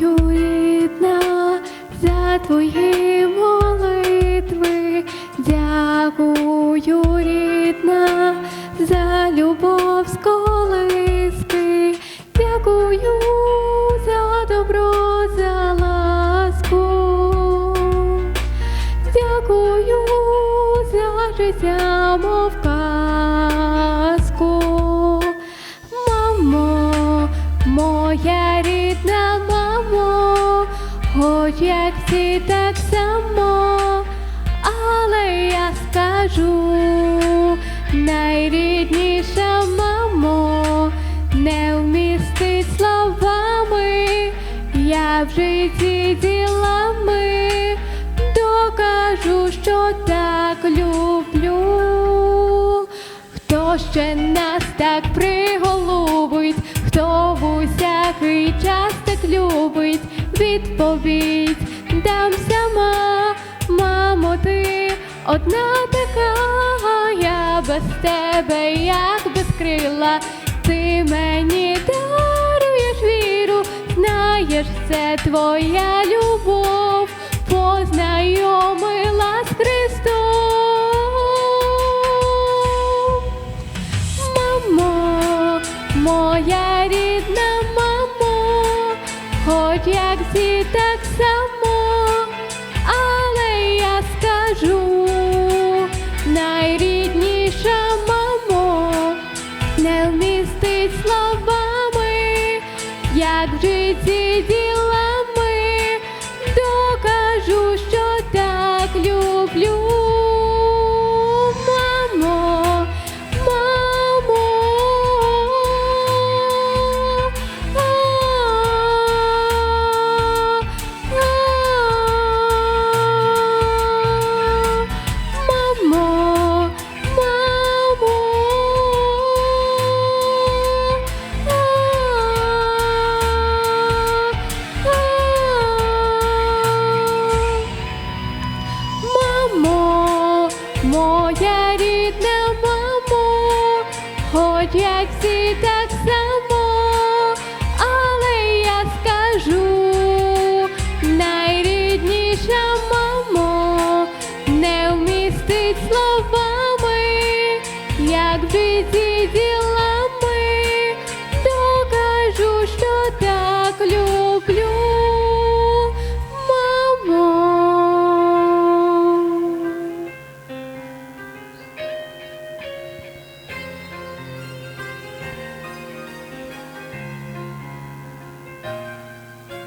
Дякую, рідна, за твої молитви. Дякую, рідна, за любов з колиски. Дякую за добро, за ласку. Дякую за життя, мов хоч як всі так само, але я скажу, найрідніша мамо, не вмістить словами, я в житті ділами докажу, що так люблю. Хто ще нас так приголубить, хто в усякий час так любить, відповідь. Дам сама, мамо, ти одна така, я без тебе, як без крила, ти мені даруєш віру, знаєш, це твоя любов, як всі так само, але я скажу, найрідніша мамо, не вмістить словами, як в житті ділами, докажу, що так люблю. Молодець, як